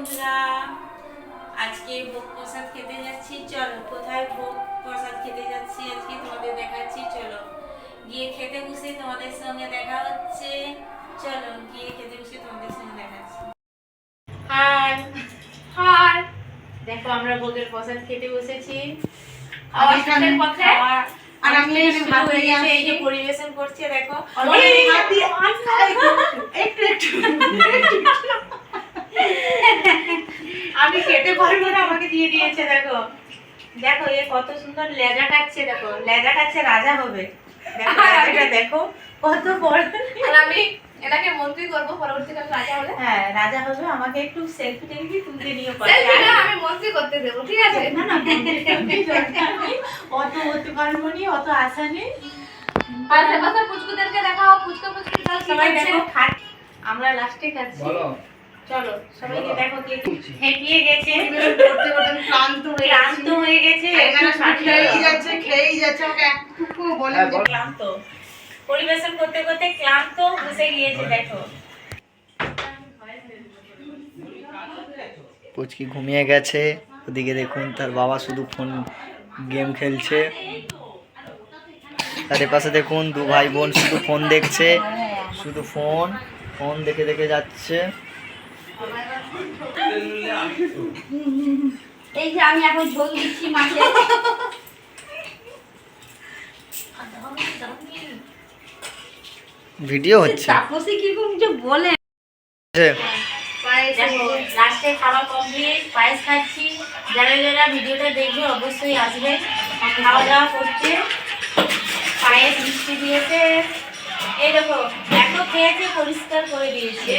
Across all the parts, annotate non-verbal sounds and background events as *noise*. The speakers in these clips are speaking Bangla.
বন্ধুরা আজকে ভোগ প্রসাদ খেতে যাচ্ছি। চলো কোথায় ভোগ প্রসাদ খেতে যাচ্ছি আজকে তোমাদের দেখাচ্ছি চলো। গিয়ে খেতে বসে তোমাদের সঙ্গে দেখা হচ্ছে। চলো গিয়ে খেতে বসে তোমাদের সঙ্গে দেখাচ্ছি। হাই হাই দেখো আমরা ভোগের প্রসাদ খেতে বসেছি। আমার পথে। আর আমি এখানে ভাত নিয়ে গেছে, এই যে পরিবেশন করছে দেখো। একটু একটু। *laughs* আমি খেতে পারব না আমাকে দিয়ে দিয়েছে দেখো। দেখো এ কত সুন্দর লেজা কাটছে দেখো। লেজা কাটছে রাজা হবে। দেখো কত বড়। আর আমি এটাকে মন্ত্রী করব পরবর্তীকালে রাজা হলে হ্যাঁ রাজা হবে আমাকে একটু সেলফি টেলফি তুলতে নিয়ে আমি মন্ত্রী করতে দেবো ঠিক আছে? না না অত হতে পারব নি অত আশা নেই। আর সেপাশে পুচকুদেরকে দেখাও পুচকা পুচকি সবাই? দেখো খাট আমরা লাস্টে খাচ্ছি। চলো সবাইকে দেখো কে হেঁপিয়ে গেছে। করতে করতে ক্লান্ত হয়ে ক্লান্ত হয়ে গেছে। খেয়েই যাচ্ছে খেয়েই যাচ্ছে ওকে একটুকু বলেন ক্লান্ত। পরিবেশন করতে করতে ক্লান্ত বসে গিয়েছে দেখো। পুচকি ঘুমিয়ে গেছে। ওদিকে দেখুন তার বাবা শুধু ফোন গেম খেলছে। তার পাশে দেখুন দু ভাই বোন শুধু ফোন দেখছে। শুধু ফোন ফোন দেখে দেখে যাচ্ছে। এই যে আমি এখন ঝোল দিচ্ছি মাছে ভিডিও হচ্ছে। তাপসী কীরকম যে বলে। দেখো লাস্টে খাওয়া কমপ্লিট পায়েস খাচ্ছি। যারা যারা ভিডিওটা দেখবে অবশ্যই আসবে। খাওয়া দাওয়া করছে। পায়েস মিষ্টি দিয়েছে। এই দেখো এত খেয়েছে পরিষ্কার করে দিয়েছে।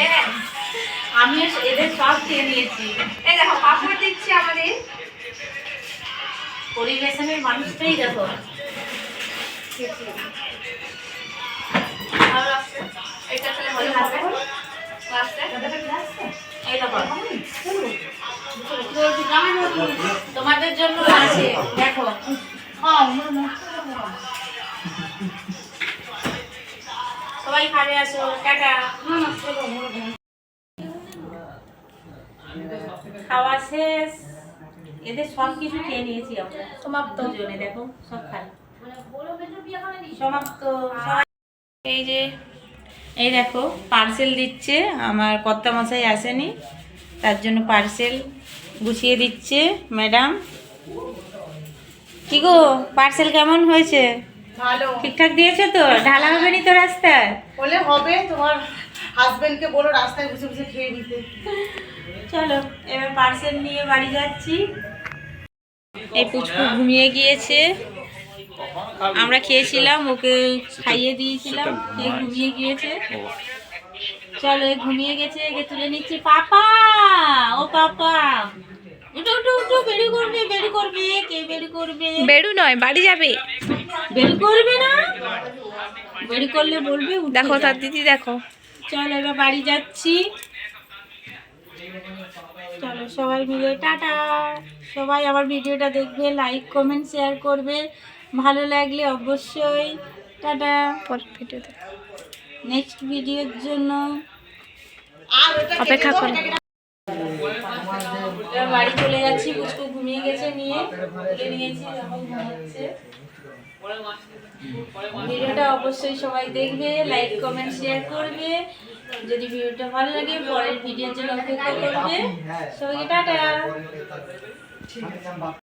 আমি এদের সব খেয়ে নিয়েছি। এই দেখো পাপড় দিচ্ছি আমাদের। পরিবেশনের মানুষটাই দেখো। এটা তোমাদের জন্য আছে। দেখো। সবাই খাবে আসো টাটা। খাওয়া শেষ। এদের সব কিছু খেয়ে নিয়েছি আমরা। সমাপ্ত। দুজনে দেখো সব খাই। সমাপ্ত। এই যে এই দেখো পার্সেল দিচ্ছে। আমার কর্তা মশাই আসেনি। তার জন্য পার্সেল গুছিয়ে দিচ্ছে ম্যাডাম কি গো পার্সেল কেমন হয়েছে? ভালো ঠিকঠাক দিয়েছে তো? ঢালা হবে নি তো রাস্তায়? হলে হবে তোমার হাজবেন্ডকে বলো রাস্তায় বসে বসে খেয়ে নিতে। চলো এবার পার্সেল নিয়ে বাড়ি যাচ্ছি। এই পুচকু ঘুমিয়ে গিয়েছে। আমরা খেয়েছিলাম ওকে খাইয়ে দিয়েছিলাম। এ ঘুমিয়ে গিয়েছে। চলো এ ঘুমিয়ে গেছে একে তুলে নিচ্ছি। পাপা! ও পাপা! উঠো উঠো উঠো বেরি করবে বেরি করবে কে বেরি করবে? বেড়ু নয় বাড়ি যাবে। বেরি করবে না? বেরি করলে বলবে দেখো তার দিদি দেখো। চলো এবার বাড়ি যাচ্ছি। চলো সবাই মিলে টাটা। সবাই আমার ভিডিওটা দেখবে লাইক কমেন্ট শেয়ার করবে। ভালো লাগলে অবশ্যই। টাটা। পরের ভিডিওতে। নেক্সট ভিডিওর জন্য। অপেক্ষা করো। বাড়ি চলে যাচ্ছি পুষ্কু ঘুমিয়ে গেছে, নিয়ে তুলে নিয়েছি ঘুমাচ্ছে। ভিডিওটা অবশ্যই সবাই দেখবে লাইক কমেন্ট শেয়ার করবে। যদি ভিডিওটা ভালো লাগে, পরের ভিডিওর জন্য অপেক্ষা করবে। সবাইকে টাটা।